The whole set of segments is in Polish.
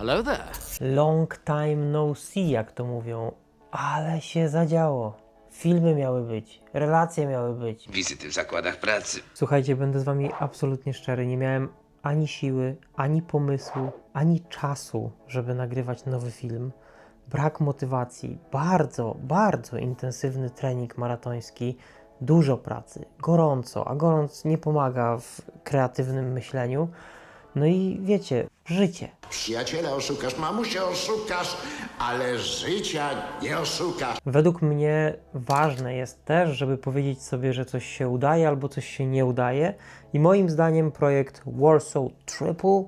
Hello there. Long time no see, jak to mówią. Ale się zadziało. Filmy miały być, relacje miały być. Wizyty w zakładach pracy. Słuchajcie, będę z wami absolutnie szczery. Nie miałem ani siły, ani pomysłu, ani czasu, żeby nagrywać nowy film. Brak motywacji, bardzo, bardzo intensywny trening maratoński, dużo pracy, gorąco, a gorąc nie pomaga w kreatywnym myśleniu. No i wiecie, życie. Przyjaciela oszukasz, mamusię oszukasz, ale życia nie oszukasz. Według mnie ważne jest też, żeby powiedzieć sobie, że coś się udaje albo coś się nie udaje. I moim zdaniem projekt Warsaw Triple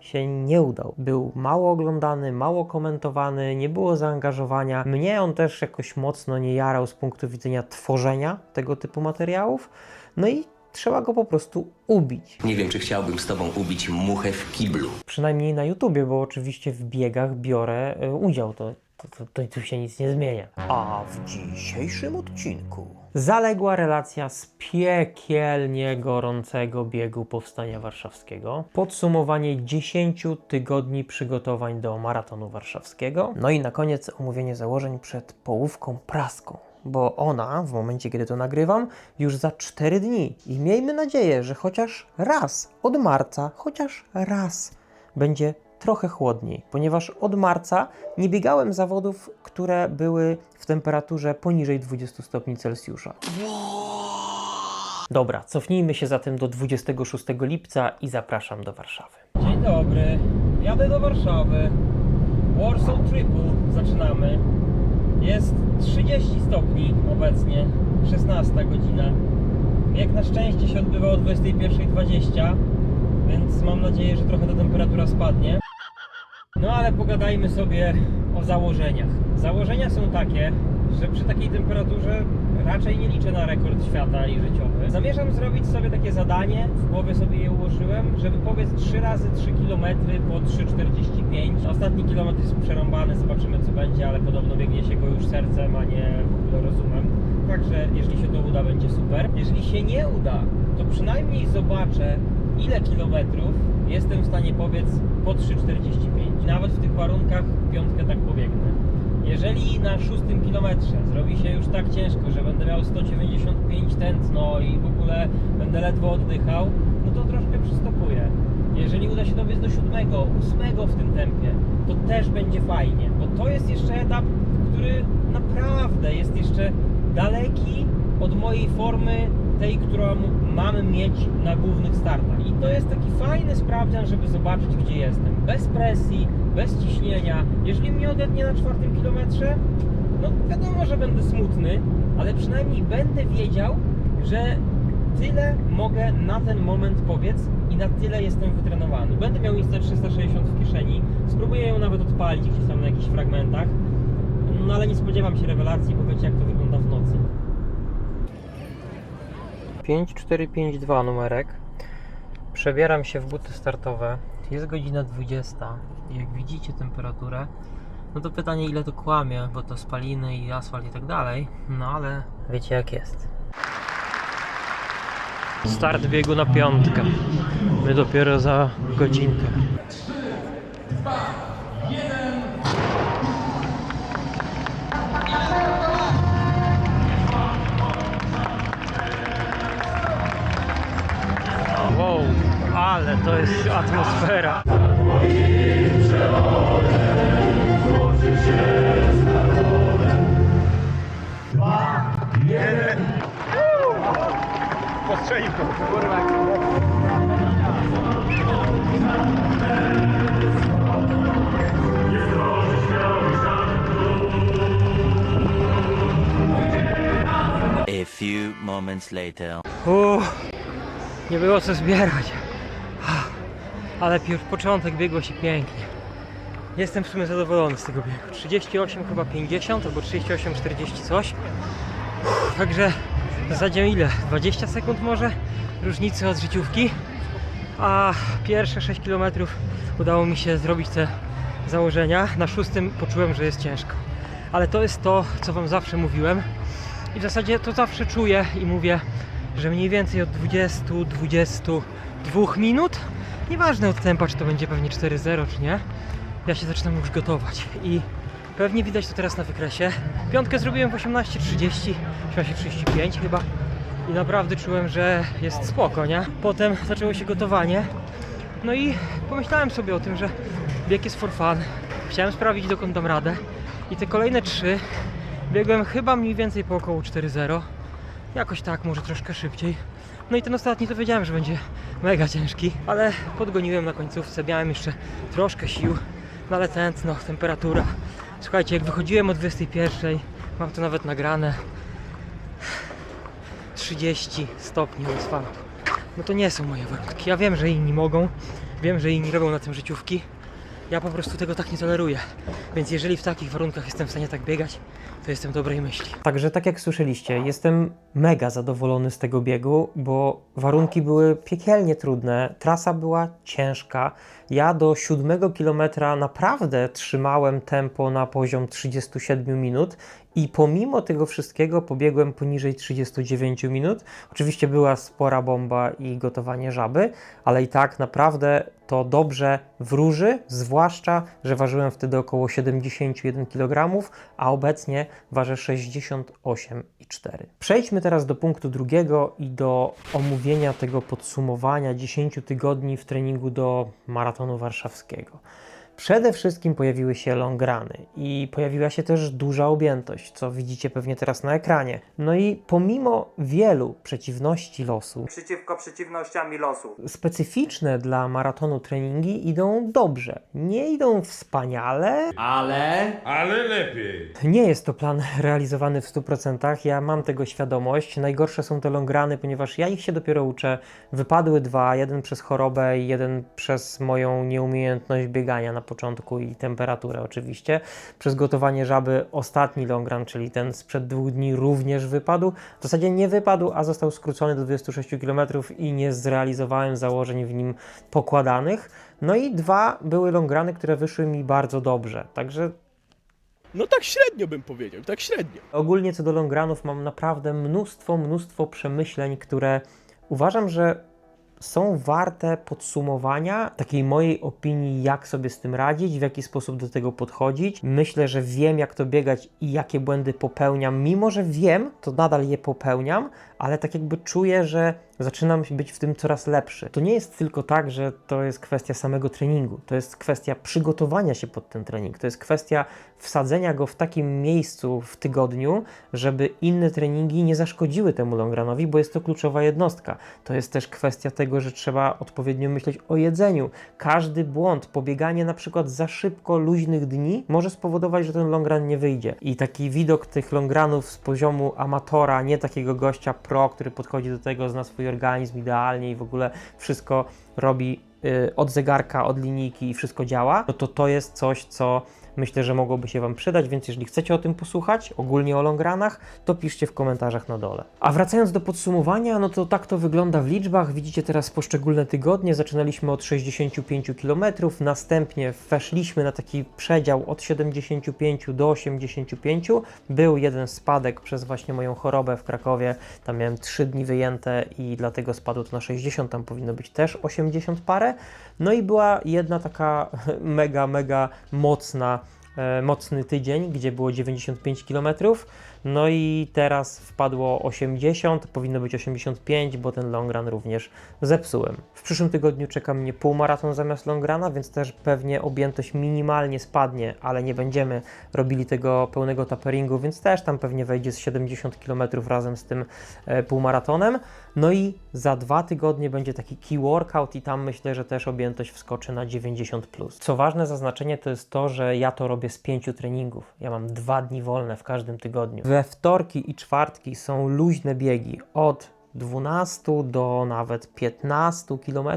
się nie udał. Był mało oglądany, mało komentowany, nie było zaangażowania. Mnie on też jakoś mocno nie jarał z punktu widzenia tworzenia tego typu materiałów. No i trzeba go po prostu ubić. Nie wiem, czy chciałbym z tobą ubić muchę w kiblu. Przynajmniej na YouTubie, bo oczywiście w biegach biorę e, udział. To, to, to, to tu się nic nie zmienia. A w dzisiejszym odcinku zaległa relacja z piekielnie gorącego biegu Powstania Warszawskiego. Podsumowanie 10 tygodni przygotowań do maratonu warszawskiego. No i na koniec omówienie założeń przed połówką praską. Bo ona, w momencie kiedy to nagrywam, już za 4 dni. I miejmy nadzieję, że chociaż raz od marca, chociaż raz będzie trochę chłodniej, ponieważ od marca nie biegałem zawodów, które były w temperaturze poniżej 20 stopni Celsjusza. Dobra, cofnijmy się zatem do 26 lipca i zapraszam do Warszawy. Dzień dobry, jadę do Warszawy. Warsaw Triple zaczynamy. Jest 30 stopni obecnie, 16 godzina. Bieg na szczęście się odbywa o 21.20, więc mam nadzieję, że trochę ta temperatura spadnie. No ale pogadajmy sobie o założeniach. Założenia są takie, że przy takiej temperaturze raczej nie liczę na rekord świata i życiowy. Zamierzam zrobić sobie takie zadanie, w głowie sobie je ułożyłem, żeby powiedz 3 razy 3 km po 3,45. Ostatni kilometr jest przerąbany, zobaczymy co będzie, ale podobno biegnie się go już sercem, a nie w ogóle rozumem. Także jeśli się to uda, będzie super. Jeżeli się nie uda, to przynajmniej zobaczę, ile kilometrów jestem w stanie pobiec po 3,45. Nawet w tych warunkach piątkę tak pobiegnę. Jeżeli na szóstym kilometrze zrobi się już tak ciężko, że będę miał 195 tętno i w ogóle będę ledwo oddychał, no to troszkę przystopuję. Jeżeli uda się dobiec do siódmego, ósmego w tym tempie, to też będzie fajnie, bo to jest jeszcze etap, który naprawdę jest jeszcze daleki od mojej formy, tej, którą mamy mieć na głównych startach. I to jest taki fajny sprawdzian, żeby zobaczyć, gdzie jestem. Bez presji, bez ciśnienia. Jeżeli mnie odetnie na czwartym kilometrze, no wiadomo, że będę smutny, ale przynajmniej będę wiedział, że tyle mogę na ten moment powiedz i na tyle jestem wytrenowany. Będę miał Insta 360 w kieszeni, spróbuję ją nawet odpalić gdzieś tam na jakichś fragmentach, no ale nie spodziewam się rewelacji, bo wiecie jak to wygląda w nocy. 5452 numerek. Przebieram się w buty startowe. Jest godzina 20 i jak widzicie temperaturę, no to pytanie ile to kłamie, bo to spaliny i asfalt i tak dalej. No ale wiecie jak jest. Start biegu na piątkę. My dopiero za godzinkę. Wow, ale to jest atmosfera. A few moments later. Uff, nie było co zbierać. Ale pier- początek biegło się pięknie. Jestem w sumie zadowolony z tego biegu. 38 chyba 50 albo 38 40 coś. Uff, Także w ile? 20 sekund może różnicy od życiówki. A pierwsze 6 km udało mi się zrobić te założenia. Na szóstym poczułem, że jest ciężko. Ale to jest to, co Wam zawsze mówiłem. I w zasadzie to zawsze czuję i mówię, że mniej więcej od 20-22 minut, nieważne od tempa, czy to będzie pewnie 4-0 czy nie, ja się zaczynam już gotować i pewnie widać to teraz na wykresie. Piątkę zrobiłem w 18.30, 18.35 chyba i naprawdę czułem, że jest spoko, nie? Potem zaczęło się gotowanie, no i pomyślałem sobie o tym, że bieg jest for fun. Chciałem sprawdzić dokąd dam radę i te kolejne trzy biegłem chyba mniej więcej po około 4.0. Jakoś tak, może troszkę szybciej. No i ten ostatni to wiedziałem, że będzie mega ciężki, ale podgoniłem na końcówce, miałem jeszcze troszkę sił, no ale tętno, temperatura. Słuchajcie, jak wychodziłem o 21, mam to nawet nagrane, 30 stopni u asfaltu. No to nie są moje warunki. Ja wiem, że inni mogą, wiem, że inni robią na tym życiówki. Ja po prostu tego tak nie toleruję. Więc jeżeli w takich warunkach jestem w stanie tak biegać, to jestem dobrej myśli. Także tak jak słyszeliście, jestem mega zadowolony z tego biegu, bo warunki były piekielnie trudne, trasa była ciężka. Ja do siódmego kilometra naprawdę trzymałem tempo na poziom 37 minut i pomimo tego wszystkiego pobiegłem poniżej 39 minut. Oczywiście była spora bomba i gotowanie żaby, ale i tak naprawdę to dobrze wróży, zwłaszcza, że ważyłem wtedy około 71 kg, a obecnie ważę 68,4. Przejdźmy teraz do punktu drugiego i do omówienia tego podsumowania 10 tygodni w treningu do maratonu warszawskiego. Przede wszystkim pojawiły się longrany i pojawiła się też duża objętość, co widzicie pewnie teraz na ekranie. No i pomimo wielu przeciwności losu, przeciwko przeciwnościami losu. specyficzne dla maratonu treningi idą dobrze. Nie idą wspaniale, Ale lepiej. nie jest to plan realizowany w 100%. Ja mam tego świadomość. Najgorsze są te longrany, ponieważ ja ich się dopiero uczę. Wypadły dwa, jeden przez chorobę i jeden przez moją nieumiejętność biegania na początku i temperaturę oczywiście. Przez gotowanie żaby ostatni longran, czyli ten sprzed dwóch dni również wypadł. W zasadzie nie wypadł, a został skrócony do 26 km i nie zrealizowałem założeń w nim pokładanych. No i dwa były longrany, które wyszły mi bardzo dobrze. Także No tak średnio bym powiedział, tak średnio. Ogólnie co do longranów mam naprawdę mnóstwo, mnóstwo przemyśleń, które uważam, że są warte podsumowania, takiej mojej opinii, jak sobie z tym radzić, w jaki sposób do tego podchodzić. Myślę, że wiem, jak to biegać i jakie błędy popełniam. Mimo, że wiem, to nadal je popełniam, ale tak jakby czuję, że zaczynam być w tym coraz lepszy. To nie jest tylko tak, że to jest kwestia samego treningu, to jest kwestia przygotowania się pod ten trening, to jest kwestia wsadzenia go w takim miejscu w tygodniu, żeby inne treningi nie zaszkodziły temu longranowi, bo jest to kluczowa jednostka. To jest też kwestia tego, że trzeba odpowiednio myśleć o jedzeniu. Każdy błąd, pobieganie na przykład za szybko luźnych dni może spowodować, że ten longran nie wyjdzie. I taki widok tych longranów z poziomu amatora, nie takiego gościa pro, który podchodzi do tego, zna swój organizm idealnie i w ogóle wszystko robi y, od zegarka, od linijki i wszystko działa, no to to jest coś, co myślę, że mogłoby się Wam przydać, więc jeżeli chcecie o tym posłuchać, ogólnie o longranach, to piszcie w komentarzach na dole. A wracając do podsumowania, no to tak to wygląda w liczbach. Widzicie teraz poszczególne tygodnie. Zaczynaliśmy od 65 km, następnie weszliśmy na taki przedział od 75 do 85. Był jeden spadek przez właśnie moją chorobę w Krakowie. Tam miałem 3 dni wyjęte i dlatego spadło to na 60. Tam powinno być też 80 parę. No i była jedna taka mega, mega mocna mocny tydzień, gdzie było 95 km. No i teraz wpadło 80, powinno być 85, bo ten long run również zepsułem. W przyszłym tygodniu czeka mnie półmaraton zamiast long runa, więc też pewnie objętość minimalnie spadnie, ale nie będziemy robili tego pełnego taperingu, więc też tam pewnie wejdzie z 70 km razem z tym e, półmaratonem. No i za dwa tygodnie będzie taki key workout i tam myślę, że też objętość wskoczy na 90+. Plus. Co ważne zaznaczenie to jest to, że ja to robię z pięciu treningów. Ja mam dwa dni wolne w każdym tygodniu. We wtorki i czwartki są luźne biegi od 12 do nawet 15 km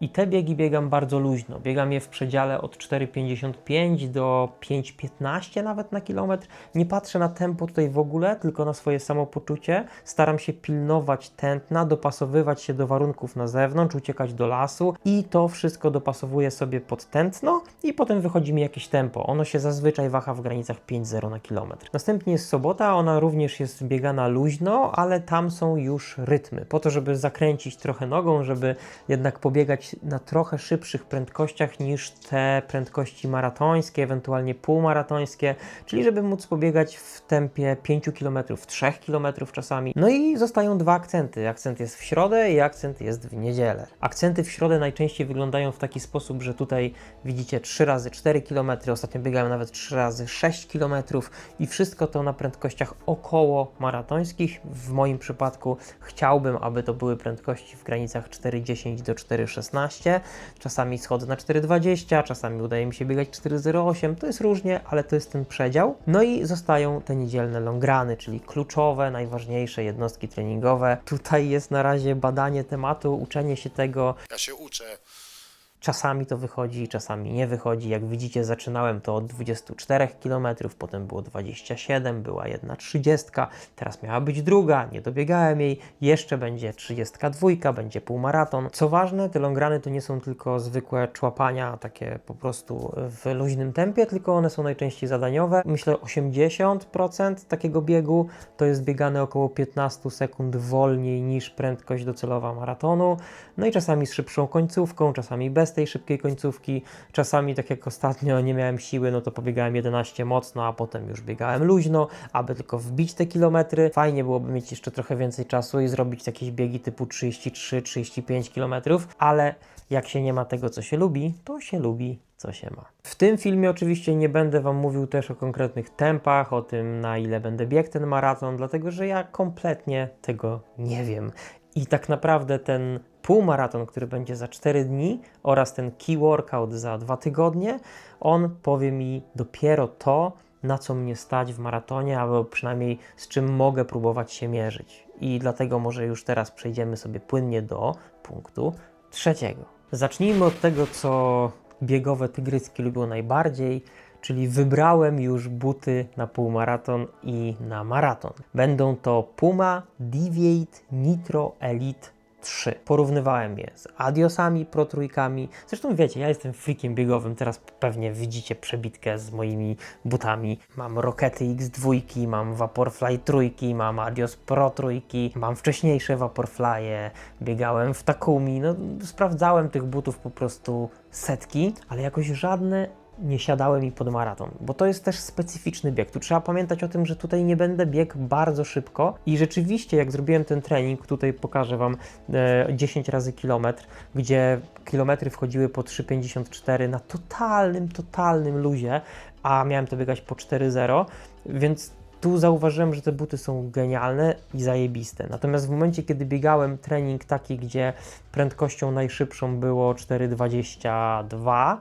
i te biegi biegam bardzo luźno. Biegam je w przedziale od 4,55 do 5,15 nawet na kilometr. Nie patrzę na tempo tutaj w ogóle, tylko na swoje samopoczucie. Staram się pilnować tętna, dopasowywać się do warunków na zewnątrz, uciekać do lasu i to wszystko dopasowuję sobie pod tętno i potem wychodzi mi jakieś tempo. Ono się zazwyczaj waha w granicach 5,0 na kilometr. Następnie jest sobota, ona również jest biegana luźno, ale tam są już rytmy, po to, żeby zakręcić trochę nogą, żeby jednak pobiegać na trochę szybszych prędkościach niż te prędkości maratońskie, ewentualnie półmaratońskie, czyli żeby móc pobiegać w tempie 5 km, 3 km czasami. No i zostają dwa akcenty. Akcent jest w środę i akcent jest w niedzielę. Akcenty w środę najczęściej wyglądają w taki sposób, że tutaj widzicie 3 razy 4 km, ostatnio biegałem nawet 3 razy 6 km i wszystko to na prędkościach około maratońskich. W moim przypadku chciałbym, aby to były prędkości w granicach 4,10 do 4,16. Czasami schodzę na 4,20, czasami udaje mi się biegać 4,08. To jest różnie, ale to jest ten przedział. No i zostają te niedzielne longrany, czyli kluczowe, najważniejsze jednostki treningowe. Tutaj jest na razie badanie tematu, uczenie się tego, Ja się uczę. Czasami to wychodzi, czasami nie wychodzi. Jak widzicie, zaczynałem to od 24 km, potem było 27, była jedna 30, teraz miała być druga, nie dobiegałem jej, jeszcze będzie 32, będzie półmaraton. Co ważne, te longrany to nie są tylko zwykłe człapania, takie po prostu w luźnym tempie, tylko one są najczęściej zadaniowe. Myślę 80% takiego biegu to jest biegane około 15 sekund wolniej niż prędkość docelowa maratonu. No i czasami z szybszą końcówką, czasami bez tej szybkiej końcówki. Czasami, tak jak ostatnio, nie miałem siły, no to pobiegałem 11 mocno, a potem już biegałem luźno, aby tylko wbić te kilometry. Fajnie byłoby mieć jeszcze trochę więcej czasu i zrobić jakieś biegi typu 33-35 kilometrów, ale jak się nie ma tego, co się lubi, to się lubi, co się ma. W tym filmie oczywiście nie będę Wam mówił też o konkretnych tempach, o tym, na ile będę biegł ten maraton, dlatego że ja kompletnie tego nie wiem. I tak naprawdę ten półmaraton, który będzie za 4 dni oraz ten key workout za 2 tygodnie, on powie mi dopiero to, na co mnie stać w maratonie, albo przynajmniej z czym mogę próbować się mierzyć. I dlatego może już teraz przejdziemy sobie płynnie do punktu trzeciego. Zacznijmy od tego, co biegowe tygryski lubią najbardziej, czyli wybrałem już buty na półmaraton i na maraton. Będą to Puma Deviate Nitro Elite 3. Porównywałem je z Adiosami Pro trójkami. Zresztą wiecie, ja jestem freakiem biegowym, teraz pewnie widzicie przebitkę z moimi butami. Mam Rockety X2, mam Vaporfly trójki, mam Adios Pro trójki, mam wcześniejsze Vaporflye, biegałem w Takumi, no sprawdzałem tych butów po prostu setki, ale jakoś żadne nie siadały mi pod maraton, bo to jest też specyficzny bieg. Tu trzeba pamiętać o tym, że tutaj nie będę biegł bardzo szybko i rzeczywiście jak zrobiłem ten trening, tutaj pokażę Wam e, 10 razy kilometr, gdzie kilometry wchodziły po 3,54 na totalnym, totalnym luzie, a miałem to biegać po 4,0, więc tu zauważyłem, że te buty są genialne i zajebiste. Natomiast w momencie, kiedy biegałem trening taki, gdzie prędkością najszybszą było 4,22,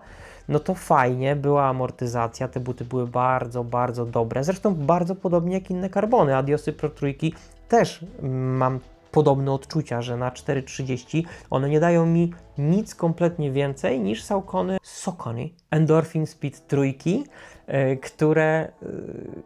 no to fajnie, była amortyzacja, te buty były bardzo, bardzo dobre. Zresztą bardzo podobnie jak inne karbony. Adiosy Pro Trójki też mam podobne odczucia, że na 4,30 one nie dają mi nic kompletnie więcej niż Saucony Socony Endorphin Speed trójki, które, e,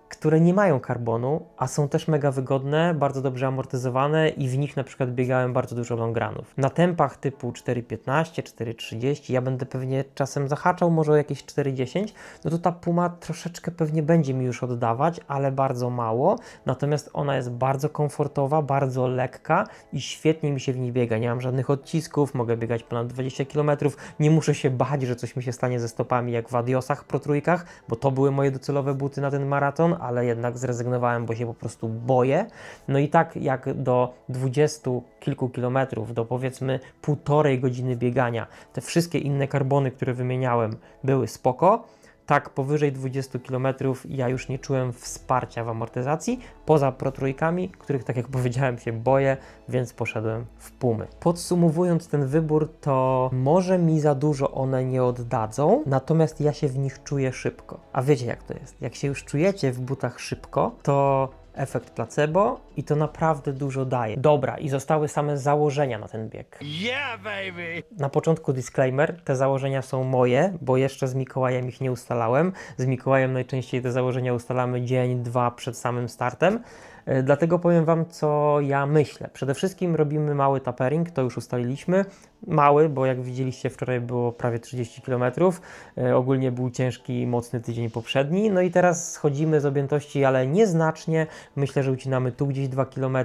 które nie mają karbonu, a są też mega wygodne, bardzo dobrze amortyzowane i w nich na przykład biegałem bardzo dużo longranów. Na tempach typu 4,15, 4,30 ja będę pewnie czasem zahaczał może o jakieś 4,10, no to ta Puma troszeczkę pewnie będzie mi już oddawać, ale bardzo mało, natomiast ona jest bardzo komfortowa, bardzo lekka i świetnie mi się w niej biega. Nie mam żadnych odcisków, mogę biegać ponad 20 km, nie muszę się bać, że coś mi się stanie ze stopami jak w Adiosach Pro Trójkach, bo to były moje docelowe buty na ten maraton, ale jednak zrezygnowałem, bo się po prostu boję. No i tak jak do 20 kilku kilometrów, do powiedzmy półtorej godziny biegania, te wszystkie inne karbony, które wymieniałem, były spoko, tak powyżej 20 km ja już nie czułem wsparcia w amortyzacji, poza Pro Trójkami, których tak jak powiedziałem się boję, więc poszedłem w Pumy. Podsumowując ten wybór, to może mi za dużo one nie oddadzą, natomiast ja się w nich czuję szybko. A wiecie jak to jest? Jak się już czujecie w butach szybko, to efekt placebo i to naprawdę dużo daje. Dobra, i zostały same założenia na ten bieg. Yeah, baby! Na początku disclaimer, te założenia są moje, bo jeszcze z Mikołajem ich nie ustalałem. Z Mikołajem najczęściej te założenia ustalamy dzień, dwa przed samym startem. E, Dlatego powiem Wam, co ja myślę. Przede wszystkim robimy mały tapering, to już ustaliliśmy. Mały, bo jak widzieliście wczoraj było prawie 30 km. E, Ogólnie był ciężki mocny tydzień poprzedni. No i teraz schodzimy z objętości, ale nieznacznie. Myślę, że ucinamy tu gdzieś 2 km.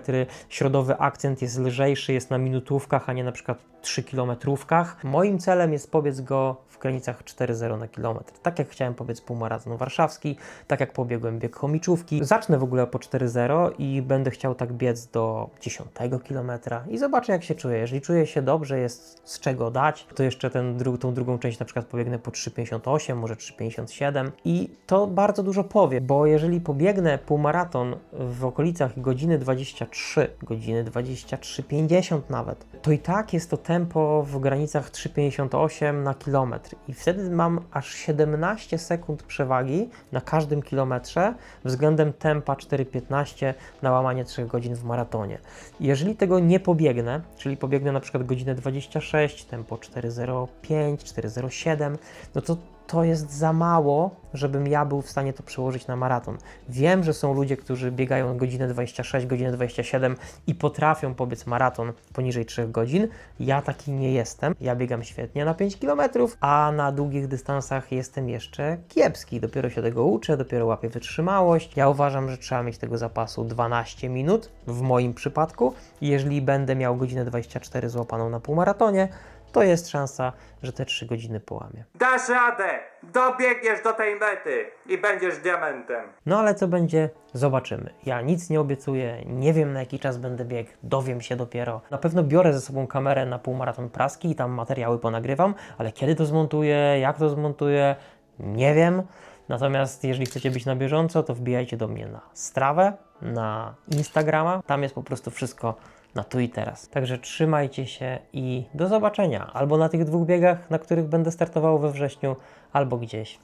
Środowy akcent jest lżejszy, jest na minutówkach, a nie na przykład 3 kilometrówkach. Moim celem jest pobiec go w granicach 4,0 na kilometr. Tak jak chciałem pobiec półmaraton warszawski, tak jak pobiegłem bieg chomiczówki. Zacznę w ogóle po 4,0 i będę chciał tak biec do 10 kilometra i zobaczę jak się czuję. Jeżeli czuję się dobrze, jest z czego dać, to jeszcze ten, dru- tą drugą część na przykład pobiegnę po 3,58, może 3,57 i to bardzo dużo powie, bo jeżeli pobiegnę półmaraton w okolicach godziny 23, godziny 23,50 nawet, to i tak jest to tempo w granicach 3,58 na kilometr i wtedy mam aż 17 sekund przewagi na każdym kilometrze względem tempa 4,15 na łamanie 3 godzin w maratonie. Jeżeli tego nie pobiegnę, czyli pobiegnę na przykład godzinę 26, tempo 4,05, 4,07, no to to jest za mało, żebym ja był w stanie to przełożyć na maraton. Wiem, że są ludzie, którzy biegają godzinę 26, godzinę 27 i potrafią pobiec maraton poniżej 3 godzin. Ja taki nie jestem. Ja biegam świetnie na 5 km, a na długich dystansach jestem jeszcze kiepski. Dopiero się tego uczę, dopiero łapię wytrzymałość. Ja uważam, że trzeba mieć tego zapasu 12 minut w moim przypadku. Jeżeli będę miał godzinę 24 złapaną na półmaratonie, to jest szansa, że te 3 godziny połamię. Dasz radę! Dobiegniesz do tej mety i będziesz diamentem. No ale co będzie, zobaczymy. Ja nic nie obiecuję, nie wiem na jaki czas będę biegł, dowiem się dopiero. Na pewno biorę ze sobą kamerę na półmaraton praski i tam materiały ponagrywam, ale kiedy to zmontuję, jak to zmontuję, nie wiem. Natomiast jeżeli chcecie być na bieżąco, to wbijajcie do mnie na Strawę, na Instagrama. Tam jest po prostu wszystko na tu i teraz. Także trzymajcie się i do zobaczenia. Albo na tych dwóch biegach, na których będę startował we wrześniu, albo gdzieś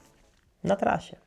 na trasie.